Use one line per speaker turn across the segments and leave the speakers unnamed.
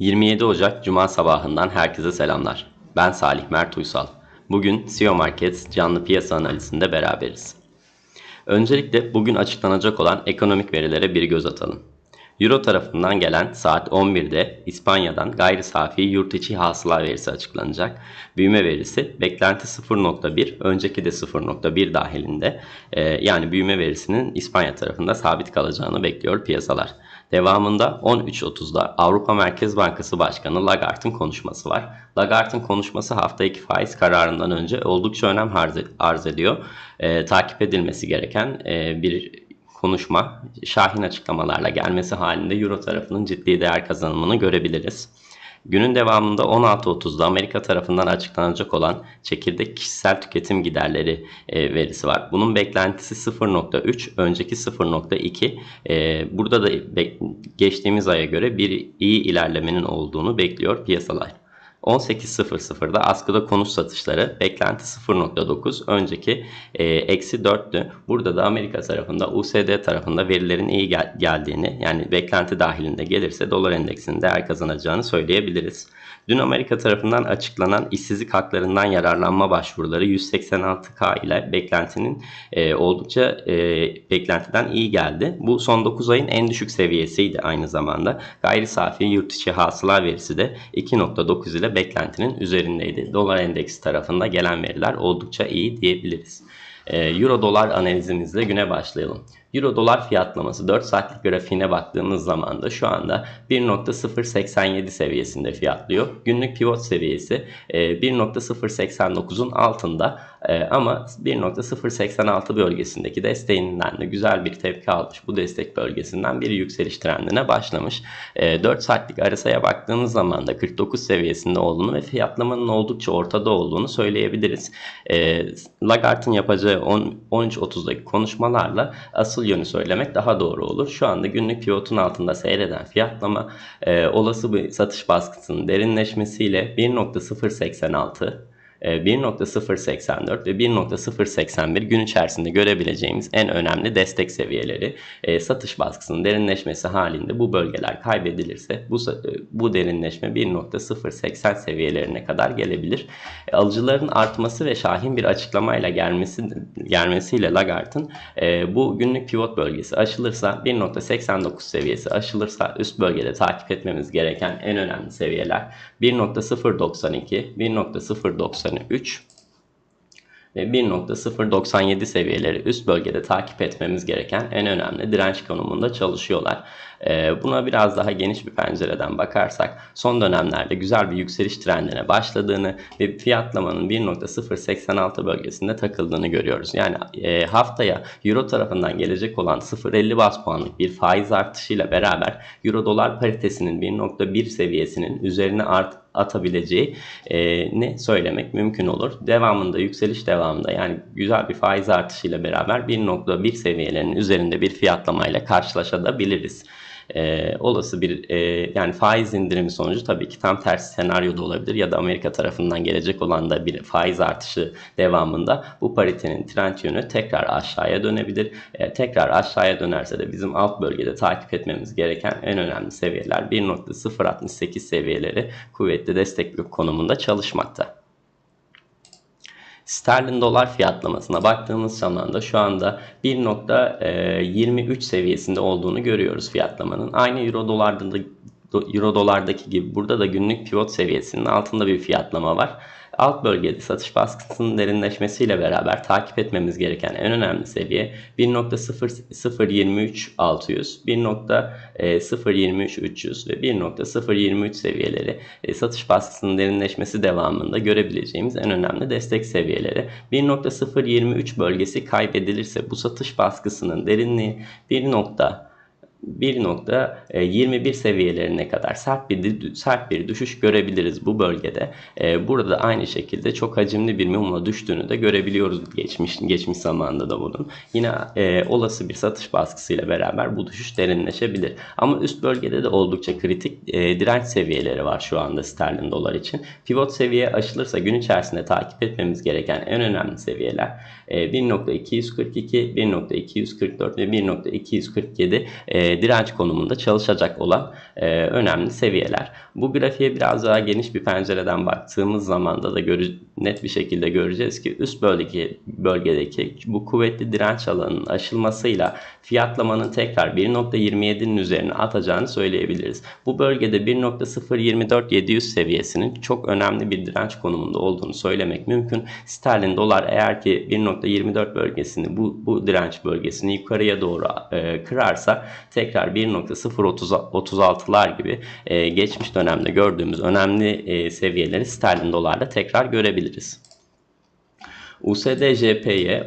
27 Ocak Cuma sabahından herkese selamlar. Ben Salih Mert Uysal. Bugün CEO Markets canlı piyasa analizinde beraberiz. Öncelikle bugün açıklanacak olan ekonomik verilere bir göz atalım. Euro tarafından gelen saat 11'de İspanya'dan gayri safi yurt içi hasıla verisi açıklanacak. Büyüme verisi beklenti 0.1, önceki de 0.1 dahilinde. Ee, yani büyüme verisinin İspanya tarafında sabit kalacağını bekliyor piyasalar. Devamında 13.30'da Avrupa Merkez Bankası Başkanı Lagarde'ın konuşması var. Lagarde'ın konuşması hafta 2 faiz kararından önce oldukça önem arz ediyor. Ee, takip edilmesi gereken e, bir konuşma şahin açıklamalarla gelmesi halinde Euro tarafının ciddi değer kazanımını görebiliriz. Günün devamında 16.30'da Amerika tarafından açıklanacak olan çekirdek kişisel tüketim giderleri e, verisi var. Bunun beklentisi 0.3, önceki 0.2. E, burada da geçtiğimiz aya göre bir iyi ilerlemenin olduğunu bekliyor piyasalar. 18.00'da askıda konut satışları beklenti 0.9 önceki e, eksi 4'tü. Burada da Amerika tarafında USD tarafında verilerin iyi gel- geldiğini yani beklenti dahilinde gelirse dolar endeksinin değer kazanacağını söyleyebiliriz. Dün Amerika tarafından açıklanan işsizlik haklarından yararlanma başvuruları 186K ile beklentinin e, oldukça e, beklentiden iyi geldi. Bu son 9 ayın en düşük seviyesiydi aynı zamanda. Gayri safi yurt içi hasıla verisi de 2.9 ile beklentinin üzerindeydi. Dolar endeksi tarafında gelen veriler oldukça iyi diyebiliriz. Ee, Euro dolar analizimizle güne başlayalım. Euro dolar fiyatlaması 4 saatlik grafiğine baktığımız zaman da şu anda 1.087 seviyesinde fiyatlıyor. Günlük pivot seviyesi 1.089'un e, altında e, ama 1.086 bölgesindeki desteğinden de güzel bir tepki almış. Bu destek bölgesinden bir yükseliş trendine başlamış. 4 e, saatlik arasaya baktığımız zaman da 49 seviyesinde olduğunu ve fiyatlamanın oldukça ortada olduğunu söyleyebiliriz. Lagarde'ın yapacağı 13.30'daki konuşmalarla asıl yönü söylemek daha doğru olur. Şu anda günlük pivotun altında seyreden fiyatlama e, olası bir satış baskısının derinleşmesiyle 1.086 1.084 e, ve 1.081 gün içerisinde görebileceğimiz en önemli destek seviyeleri. E, satış baskısının derinleşmesi halinde bu bölgeler kaybedilirse bu, e, bu derinleşme 1.080 seviyelerine kadar gelebilir. Alıcıların artması ve şahin bir açıklamayla gelmesi gelmesiyle Lagarde'ın bu günlük pivot bölgesi aşılırsa 1.89 seviyesi aşılırsa üst bölgede takip etmemiz gereken en önemli seviyeler 1.092, 1.090 3 ve 1.097 seviyeleri üst bölgede takip etmemiz gereken en önemli direnç konumunda çalışıyorlar. Ee, buna biraz daha geniş bir pencereden bakarsak son dönemlerde güzel bir yükseliş trendine başladığını ve fiyatlamanın 1.086 bölgesinde takıldığını görüyoruz. Yani e, haftaya Euro tarafından gelecek olan 0.50 bas puanlık bir faiz artışıyla beraber Euro dolar paritesinin 1.1 seviyesinin üzerine art atabileceği e, ne söylemek mümkün olur. Devamında yükseliş devamında yani güzel bir faiz artışıyla beraber 1.1 seviyelerinin üzerinde bir fiyatlamayla karşılaşabiliriz e, olası bir e, yani faiz indirimi sonucu tabii ki tam tersi senaryo da olabilir ya da Amerika tarafından gelecek olan da bir faiz artışı devamında bu paritenin trend yönü tekrar aşağıya dönebilir. E, tekrar aşağıya dönerse de bizim alt bölgede takip etmemiz gereken en önemli seviyeler 1.068 seviyeleri kuvvetli destek konumunda çalışmakta. Sterlin dolar fiyatlamasına baktığımız zaman da şu anda 1.23 seviyesinde olduğunu görüyoruz fiyatlamanın. Aynı euro dolarda da euro dolardaki gibi burada da günlük pivot seviyesinin altında bir fiyatlama var. Alt bölgede satış baskısının derinleşmesiyle beraber takip etmemiz gereken en önemli seviye 1.023 600, 1.023 300 ve 1.023 seviyeleri e, satış baskısının derinleşmesi devamında görebileceğimiz en önemli destek seviyeleri. 1.023 bölgesi kaybedilirse bu satış baskısının derinliği 1. 1.21 e, seviyelerine kadar sert bir sert bir düşüş görebiliriz bu bölgede. E, burada da aynı şekilde çok hacimli bir mumla düştüğünü de görebiliyoruz geçmiş geçmiş zamanda da bunun. Yine e, olası bir satış baskısıyla beraber bu düşüş derinleşebilir. Ama üst bölgede de oldukça kritik e, direnç seviyeleri var şu anda sterlin dolar için. Pivot seviye aşılırsa gün içerisinde takip etmemiz gereken en önemli seviyeler 1.242, 1.244 ve 1.247 e, e, direnç konumunda çalışacak olan e, önemli seviyeler. Bu grafiğe biraz daha geniş bir pencereden baktığımız zaman da da net bir şekilde göreceğiz ki üst bölgedeki, bölgedeki bu kuvvetli direnç alanının aşılmasıyla fiyatlamanın tekrar 1.27'nin üzerine atacağını söyleyebiliriz. Bu bölgede 1.024700 seviyesinin çok önemli bir direnç konumunda olduğunu söylemek mümkün. Sterlin dolar eğer ki 1.24 bölgesini bu, bu direnç bölgesini yukarıya doğru e, kırarsa tekrar 1.036'lar gibi e, geçmiş dönemde gördüğümüz önemli e, seviyeleri sterlin dolarla tekrar görebiliriz. USD-JPY,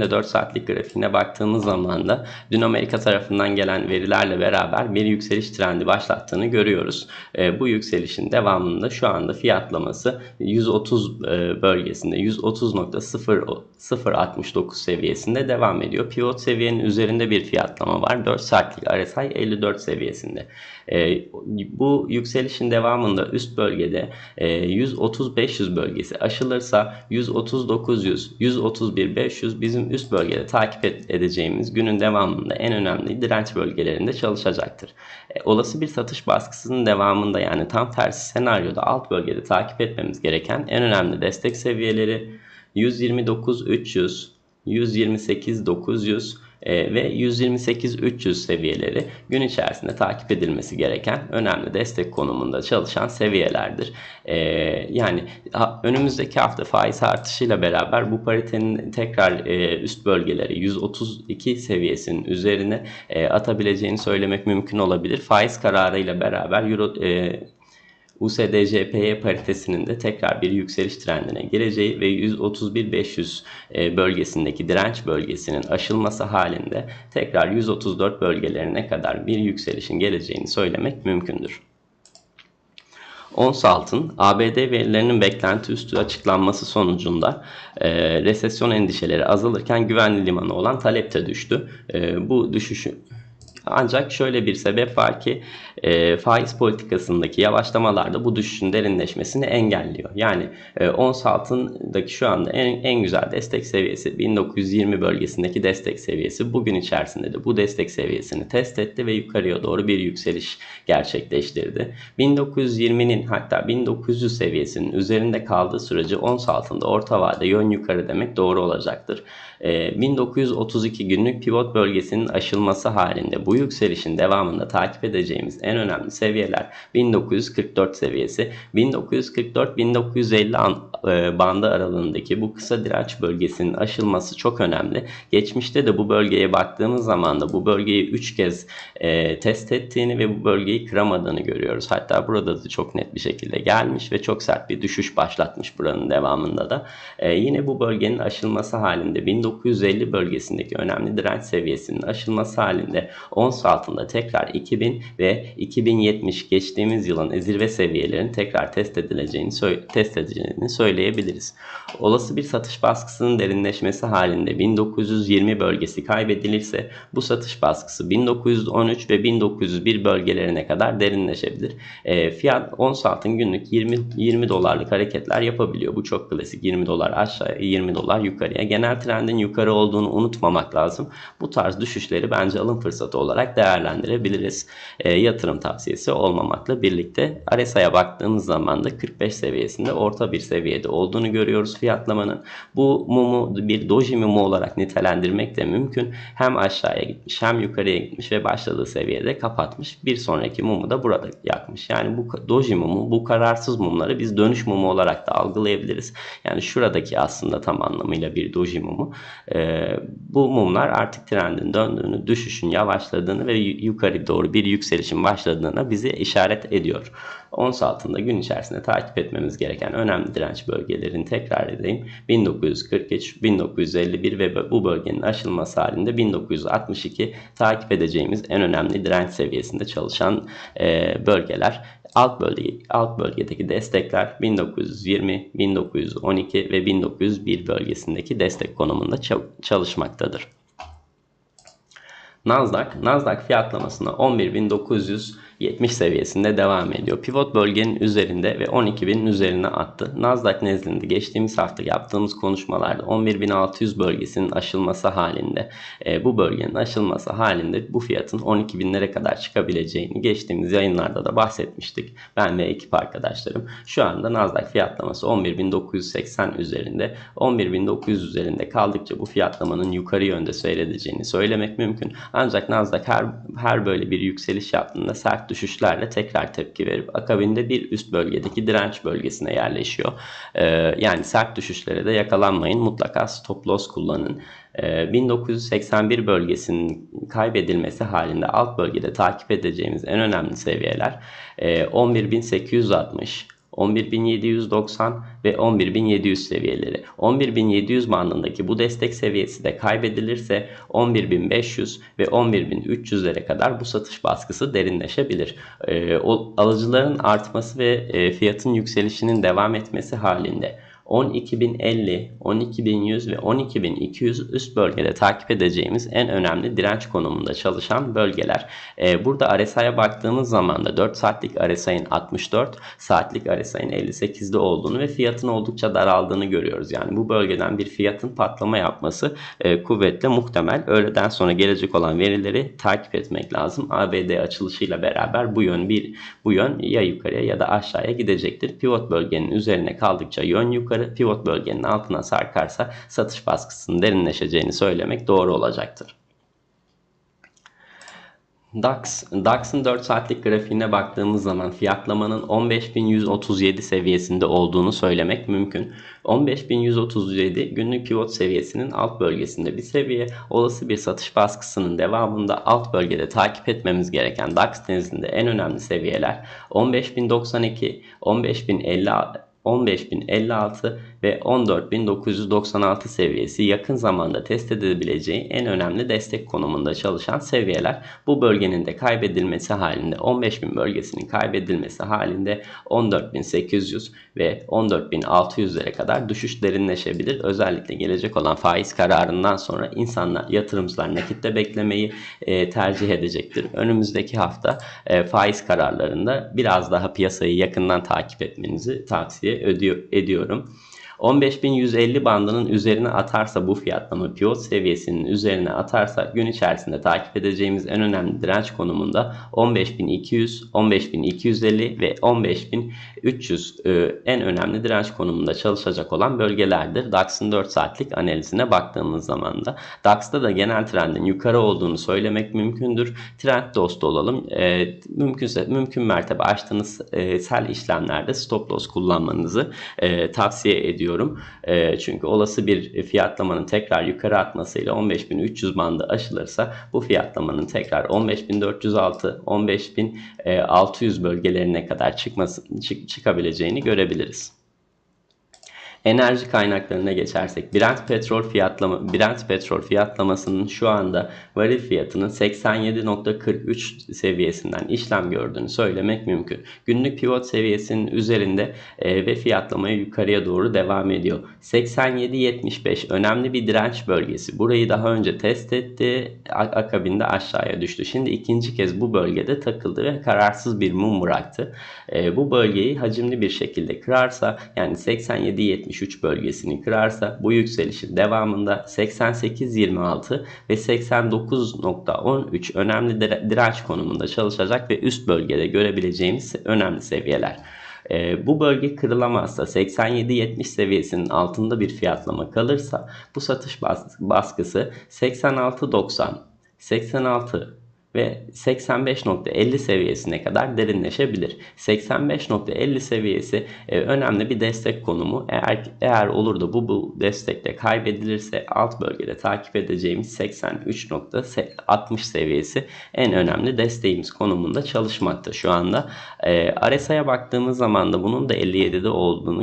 de 4 saatlik grafiğine baktığımız zaman da dün Amerika tarafından gelen verilerle beraber bir yükseliş trendi başlattığını görüyoruz. E, bu yükselişin devamında şu anda fiyatlaması 130 e, bölgesinde 130.069 seviyesinde devam ediyor. Pivot seviyenin üzerinde bir fiyatlama var. 4 saatlik RSI 54 seviyesinde. E, bu yükselişin devamında üst bölgede e, 130-500 bölgesi aşılırsa 130-900, 131-500 bizim üst bölgede takip edeceğimiz günün devamında en önemli direnç bölgelerinde çalışacaktır. E, olası bir satış baskısının devamında yani tam tersi senaryoda alt bölgede takip etmemiz gereken en önemli destek seviyeleri 129-300, 128-900 e, ve 128-300 seviyeleri gün içerisinde takip edilmesi gereken önemli destek konumunda çalışan seviyelerdir. E, yani önümüzdeki hafta faiz artışıyla beraber bu paritenin tekrar e, üst bölgeleri 132 seviyesinin üzerine atabileceğini söylemek mümkün olabilir. Faiz kararıyla beraber Euro USD-JPY paritesinin de tekrar bir yükseliş trendine gireceği ve 131-500 e, bölgesindeki direnç bölgesinin aşılması halinde tekrar 134 bölgelerine kadar bir yükselişin geleceğini söylemek mümkündür. Ons altın ABD verilerinin beklenti üstü açıklanması sonucunda e, resesyon endişeleri azalırken güvenli limanı olan talepte düştü. E, bu düşüşü ancak şöyle bir sebep var ki e, faiz politikasındaki yavaşlamalarda bu düşüşün derinleşmesini engelliyor. Yani e, ons altındaki şu anda en, en güzel destek seviyesi 1920 bölgesindeki destek seviyesi. Bugün içerisinde de bu destek seviyesini test etti ve yukarıya doğru bir yükseliş gerçekleştirdi. 1920'nin hatta 1900 seviyesinin üzerinde kaldığı sürece ons altında orta vade yön yukarı demek doğru olacaktır. E, 1932 günlük pivot bölgesinin aşılması halinde bu yükselişin devamında takip edeceğimiz en önemli seviyeler 1944 seviyesi. 1944-1950 e, bandı aralığındaki bu kısa direnç bölgesinin aşılması çok önemli. Geçmişte de bu bölgeye baktığımız zaman da bu bölgeyi 3 kez e, test ettiğini ve bu bölgeyi kıramadığını görüyoruz. Hatta burada da çok net bir şekilde gelmiş ve çok sert bir düşüş başlatmış buranın devamında da. E, yine bu bölgenin aşılması halinde 1950 bölgesindeki önemli direnç seviyesinin aşılması halinde ons altında tekrar 2000 ve 2070 geçtiğimiz yılın zirve seviyelerinin tekrar test edileceğini test edileceğini söyleyebiliriz. Olası bir satış baskısının derinleşmesi halinde 1920 bölgesi kaybedilirse bu satış baskısı 1913 ve 1901 bölgelerine kadar derinleşebilir. E, fiyat ons altın günlük 20 20 dolarlık hareketler yapabiliyor. Bu çok klasik. 20 dolar aşağıya, 20 dolar yukarıya. Genel trendin yukarı olduğunu unutmamak lazım. Bu tarz düşüşleri bence alım fırsatı olarak değerlendirebiliriz. E, yatırım tavsiyesi olmamakla birlikte RSI'ye baktığımız zaman da 45 seviyesinde orta bir seviyede olduğunu görüyoruz fiyatlamanın. Bu mumu bir doji mumu olarak nitelendirmek de mümkün. Hem aşağıya gitmiş hem yukarıya gitmiş ve başladığı seviyede kapatmış. Bir sonraki mumu da burada yakmış. Yani bu doji mumu, bu kararsız mumları biz dönüş mumu olarak da algılayabiliriz. Yani şuradaki aslında tam anlamıyla bir doji mumu. Ee, bu mumlar artık trendin döndüğünü, düşüşün yavaşladığını ve yukarı doğru bir yükselişin başladığını bize işaret ediyor. Ons altında gün içerisinde takip etmemiz gereken önemli direnç bölgelerini tekrar edeyim. 1943, 1951 ve bu bölgenin aşılması halinde 1962 takip edeceğimiz en önemli direnç seviyesinde çalışan e, bölgeler. Alt bölge alt bölgedeki destekler 1920, 1912 ve 1901 bölgesindeki destek konumunda çalışmaktadır. Nasdaq, Nasdaq fiyatlamasını 11.900 70 seviyesinde devam ediyor. Pivot bölgenin üzerinde ve 12.000'in üzerine attı. Nasdaq nezdinde geçtiğimiz hafta yaptığımız konuşmalarda 11.600 bölgesinin aşılması halinde e, bu bölgenin aşılması halinde bu fiyatın 12.000'lere kadar çıkabileceğini geçtiğimiz yayınlarda da bahsetmiştik. Ben ve ekip arkadaşlarım. Şu anda Nasdaq fiyatlaması 11.980 üzerinde. 11.900 üzerinde kaldıkça bu fiyatlamanın yukarı yönde seyredeceğini söylemek mümkün. Ancak Nasdaq her, her böyle bir yükseliş yaptığında sert düşüşlerle tekrar tepki verip akabinde bir üst bölgedeki direnç bölgesine yerleşiyor. Ee, yani sert düşüşlere de yakalanmayın. Mutlaka stop loss kullanın. 1981 ee, bölgesinin kaybedilmesi halinde alt bölgede takip edeceğimiz en önemli seviyeler 11.860, e, 11.790 ve 11.700 seviyeleri. 11.700 bandındaki bu destek seviyesi de kaybedilirse 11.500 ve 11.300'lere kadar bu satış baskısı derinleşebilir. E, o, alıcıların artması ve e, fiyatın yükselişinin devam etmesi halinde 12.050, 12.100 ve 12.200 üst bölgede takip edeceğimiz en önemli direnç konumunda çalışan bölgeler. Ee, burada RSI'ye baktığımız zaman da 4 saatlik RSI'nin 64, saatlik RSI'nin 58'de olduğunu ve fiyatın oldukça daraldığını görüyoruz. Yani bu bölgeden bir fiyatın patlama yapması e, kuvvetle muhtemel. Öğleden sonra gelecek olan verileri takip etmek lazım. ABD açılışıyla beraber bu yön bir bu yön ya yukarıya ya da aşağıya gidecektir. Pivot bölgenin üzerine kaldıkça yön yukarı yukarı pivot bölgenin altına sarkarsa satış baskısının derinleşeceğini söylemek doğru olacaktır. DAX, DAX'ın 4 saatlik grafiğine baktığımız zaman fiyatlamanın 15.137 seviyesinde olduğunu söylemek mümkün. 15.137 günlük pivot seviyesinin alt bölgesinde bir seviye. Olası bir satış baskısının devamında alt bölgede takip etmemiz gereken DAX nezdinde en önemli seviyeler 15.092, 15.050 15.056 ve 14.996 seviyesi yakın zamanda test edilebileceği en önemli destek konumunda çalışan seviyeler. Bu bölgenin de kaybedilmesi halinde 15.000 bölgesinin kaybedilmesi halinde 14.800 ve 14.600'lere kadar düşüş derinleşebilir. Özellikle gelecek olan faiz kararından sonra insanlar, yatırımcılar nakitte beklemeyi e, tercih edecektir. Önümüzdeki hafta e, faiz kararlarında biraz daha piyasayı yakından takip etmenizi tavsiye ediyorum. 15.150 bandının üzerine atarsa bu fiyatlama pivot seviyesinin üzerine atarsa gün içerisinde takip edeceğimiz en önemli direnç konumunda 15.200, 15.250 ve 15.300 e, en önemli direnç konumunda çalışacak olan bölgelerdir. DAX'ın 4 saatlik analizine baktığımız zaman da DAX'ta da genel trendin yukarı olduğunu söylemek mümkündür. Trend dostu olalım. E, mümkünse mümkün mertebe açtığınız e, sel işlemlerde stop loss kullanmanızı e, tavsiye ediyorum ediyorum. E, çünkü olası bir fiyatlamanın tekrar yukarı atmasıyla 15.300 bandı aşılırsa bu fiyatlamanın tekrar 15.406, 15.600 bölgelerine kadar çıkması, çık, çıkabileceğini görebiliriz. Enerji kaynaklarına geçersek Brent petrol fiyatlama Brent petrol fiyatlamasının şu anda varil fiyatının 87.43 seviyesinden işlem gördüğünü söylemek mümkün. Günlük pivot seviyesinin üzerinde e, ve fiyatlamaya yukarıya doğru devam ediyor. 87.75 önemli bir direnç bölgesi. Burayı daha önce test etti. Akabinde aşağıya düştü. Şimdi ikinci kez bu bölgede takıldı ve kararsız bir mum bıraktı. E, bu bölgeyi hacimli bir şekilde kırarsa yani 87.70 73 bölgesini kırarsa bu yükselişin devamında 88.26 ve 89.13 önemli direnç konumunda çalışacak ve üst bölgede görebileceğimiz önemli seviyeler. E, bu bölge kırılamazsa 87-70 seviyesinin altında bir fiyatlama kalırsa bu satış baskısı 86-90 86 ve 85.50 seviyesine kadar derinleşebilir. 85.50 seviyesi e, önemli bir destek konumu. Eğer eğer olur da bu, bu destekte kaybedilirse alt bölgede takip edeceğimiz 83.60 seviyesi en önemli desteğimiz konumunda çalışmakta şu anda. E, RSI'ye baktığımız zaman da bunun da 57'de olduğunu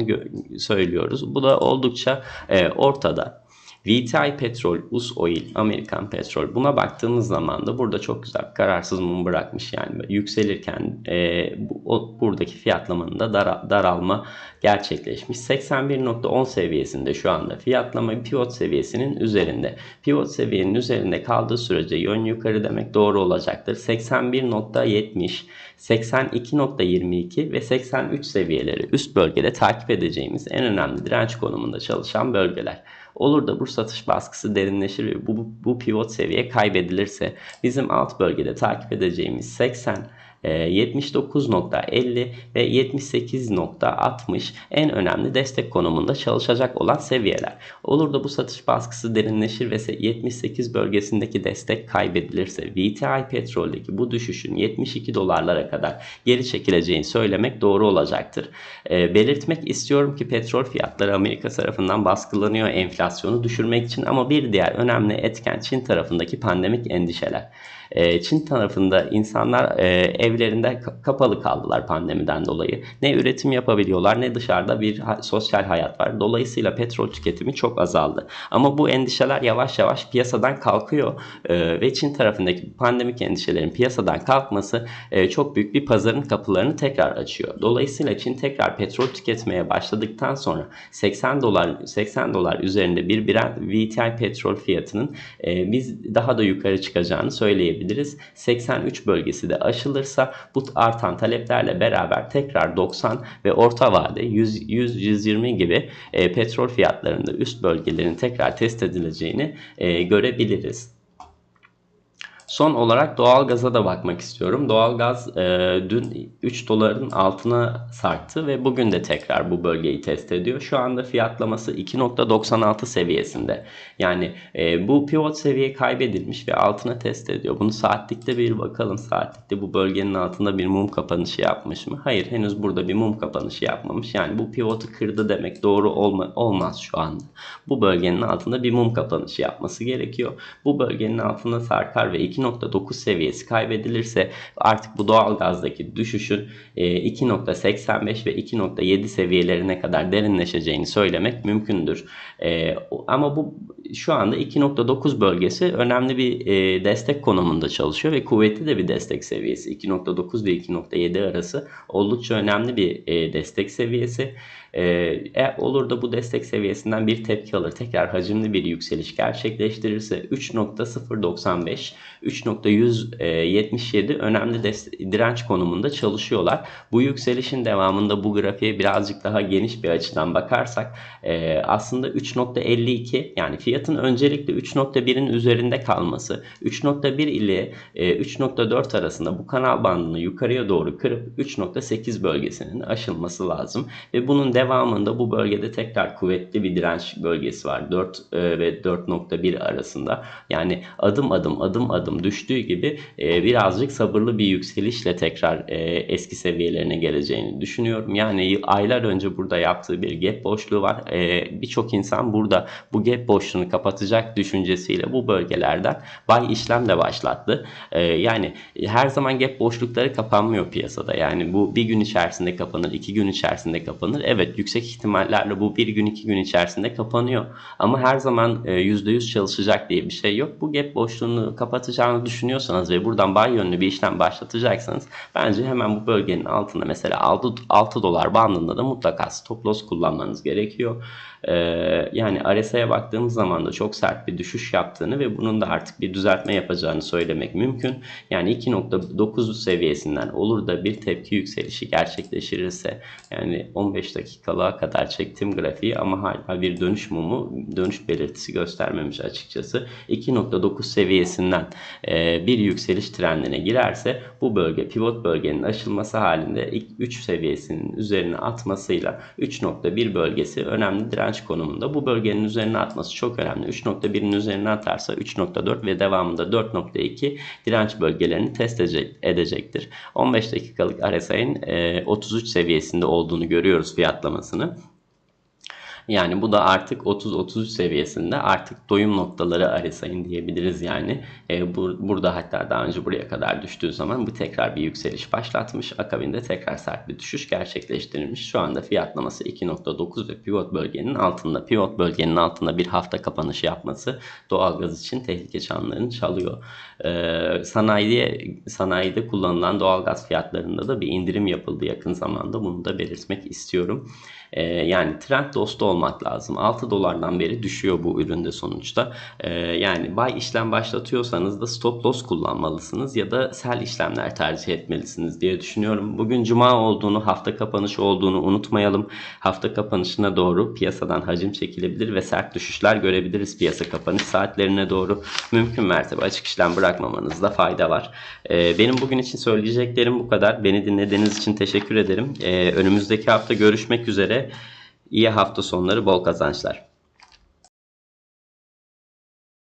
söylüyoruz. Bu da oldukça e, ortada. VTI petrol, US Oil, Amerikan petrol buna baktığımız zaman da burada çok güzel kararsız mum bırakmış yani yükselirken e, bu, o, buradaki fiyatlamanın da dar, daralma gerçekleşmiş. 81.10 seviyesinde şu anda fiyatlama pivot seviyesinin üzerinde. Pivot seviyenin üzerinde kaldığı sürece yön yukarı demek doğru olacaktır. 81.70, 82.22 ve 83 seviyeleri üst bölgede takip edeceğimiz en önemli direnç konumunda çalışan bölgeler. Olur da bu satış baskısı derinleşir ve bu, bu pivot seviye kaybedilirse bizim alt bölgede takip edeceğimiz 80 79.50 ee, ve 78.60 en önemli destek konumunda çalışacak olan seviyeler. Olur da bu satış baskısı derinleşir ve 78 bölgesindeki destek kaybedilirse VTI petroldeki bu düşüşün 72 dolarlara kadar geri çekileceğini söylemek doğru olacaktır. E, belirtmek istiyorum ki petrol fiyatları Amerika tarafından baskılanıyor enflasyonu düşürmek için ama bir diğer önemli etken Çin tarafındaki pandemik endişeler. Ee, Çin tarafında insanlar e, evlerinde kapalı kaldılar pandemiden dolayı. Ne üretim yapabiliyorlar ne dışarıda bir sosyal hayat var. Dolayısıyla petrol tüketimi çok azaldı. Ama bu endişeler yavaş yavaş piyasadan kalkıyor ee, ve Çin tarafındaki pandemik endişelerin piyasadan kalkması e, çok büyük bir pazarın kapılarını tekrar açıyor. Dolayısıyla Çin tekrar petrol tüketmeye başladıktan sonra 80 dolar 80 dolar üzerinde bir Brent VTI petrol fiyatının e, biz daha da yukarı çıkacağını söyleyebiliriz söyleyebiliriz. 83 bölgesi de aşılırsa bu artan taleplerle beraber tekrar 90 ve orta vade 100-120 gibi e, petrol fiyatlarında üst bölgelerin tekrar test edileceğini e, görebiliriz. Son olarak doğalgaza da bakmak istiyorum. Doğalgaz e, dün 3 doların altına sarktı ve bugün de tekrar bu bölgeyi test ediyor. Şu anda fiyatlaması 2.96 seviyesinde. Yani e, bu pivot seviye kaybedilmiş ve altına test ediyor. Bunu saatlikte bir bakalım. Saatlikte bu bölgenin altında bir mum kapanışı yapmış mı? Hayır henüz burada bir mum kapanışı yapmamış. Yani bu pivotu kırdı demek doğru olma, olmaz şu anda. Bu bölgenin altında bir mum kapanışı yapması gerekiyor. Bu bölgenin altında sarkar ve 2.9 seviyesi kaybedilirse artık bu doğal gazdaki düşüşün 2.85 e, ve 2.7 seviyelerine kadar derinleşeceğini söylemek mümkündür. E, ama bu şu anda 2.9 bölgesi önemli bir e, destek konumunda çalışıyor ve kuvvetli de bir destek seviyesi. 2.9 ve 2.7 arası oldukça önemli bir destek seviyesi. E, olur da bu destek seviyesinden bir tepki alır. Tekrar hacimli bir yükseliş gerçekleştirirse 3.095, 3.177 önemli direnç konumunda çalışıyorlar. Bu yükselişin devamında bu grafiğe birazcık daha geniş bir açıdan bakarsak e, aslında 3.52 yani fiyatın öncelikle 3.1'in üzerinde kalması 3.1 ile e, 3.4 arasında bu kanal bandını yukarıya doğru kırıp 3.8 bölgesinin aşılması lazım ve bunun devamı devamında bu bölgede tekrar kuvvetli bir direnç bölgesi var. 4 e, ve 4.1 arasında. Yani adım adım adım adım düştüğü gibi e, birazcık sabırlı bir yükselişle tekrar e, eski seviyelerine geleceğini düşünüyorum. Yani aylar önce burada yaptığı bir gap boşluğu var. Birçok insan burada bu gap boşluğunu kapatacak düşüncesiyle bu bölgelerden buy işlemle başlattı. Yani her zaman gap boşlukları kapanmıyor piyasada. Yani bu bir gün içerisinde kapanır, iki gün içerisinde kapanır. Evet yüksek ihtimallerle bu bir gün iki gün içerisinde kapanıyor. Ama her zaman %100 e, çalışacak diye bir şey yok. Bu gap boşluğunu kapatacağını düşünüyorsanız ve buradan buy yönlü bir işlem başlatacaksanız bence hemen bu bölgenin altında mesela 6, 6 dolar bandında da mutlaka stop loss kullanmanız gerekiyor. Ee, yani RSI'ye baktığımız zaman da çok sert bir düşüş yaptığını ve bunun da artık bir düzeltme yapacağını söylemek mümkün. Yani 2.9 seviyesinden olur da bir tepki yükselişi gerçekleştirirse yani 15 dakikalığa kadar çektim grafiği ama hala bir dönüş mumu dönüş belirtisi göstermemiş açıkçası. 2.9 seviyesinden e, bir yükseliş trendine girerse bu bölge pivot bölgenin aşılması halinde 3 seviyesinin üzerine atmasıyla 3.1 bölgesi önemli direnç direnç konumunda. Bu bölgenin üzerine atması çok önemli. 3.1'in üzerine atarsa 3.4 ve devamında 4.2 direnç bölgelerini test edecektir. 15 dakikalık RSI'nin 33 seviyesinde olduğunu görüyoruz fiyatlamasını. Yani bu da artık 30-33 seviyesinde artık doyum noktaları RSI'nin diyebiliriz yani. E, bu, burada hatta daha önce buraya kadar düştüğü zaman bu tekrar bir yükseliş başlatmış. Akabinde tekrar sert bir düşüş gerçekleştirilmiş. Şu anda fiyatlaması 2.9 ve pivot bölgenin altında. Pivot bölgenin altında bir hafta kapanışı yapması doğalgaz için tehlike çanlarını çalıyor. E, sanayiye, sanayide kullanılan doğalgaz fiyatlarında da bir indirim yapıldı yakın zamanda. Bunu da belirtmek istiyorum. Ee, yani trend dostu olmak lazım. 6 dolardan beri düşüyor bu üründe sonuçta. Ee, yani buy işlem başlatıyorsanız da stop loss kullanmalısınız ya da sell işlemler tercih etmelisiniz diye düşünüyorum. Bugün cuma olduğunu, hafta kapanışı olduğunu unutmayalım. Hafta kapanışına doğru piyasadan hacim çekilebilir ve sert düşüşler görebiliriz piyasa kapanış saatlerine doğru. Mümkün mertebe açık işlem bırakmamanızda fayda var. Ee, benim bugün için söyleyeceklerim bu kadar. Beni dinlediğiniz için teşekkür ederim. Ee, önümüzdeki hafta görüşmek üzere. İyi hafta sonları, bol kazançlar.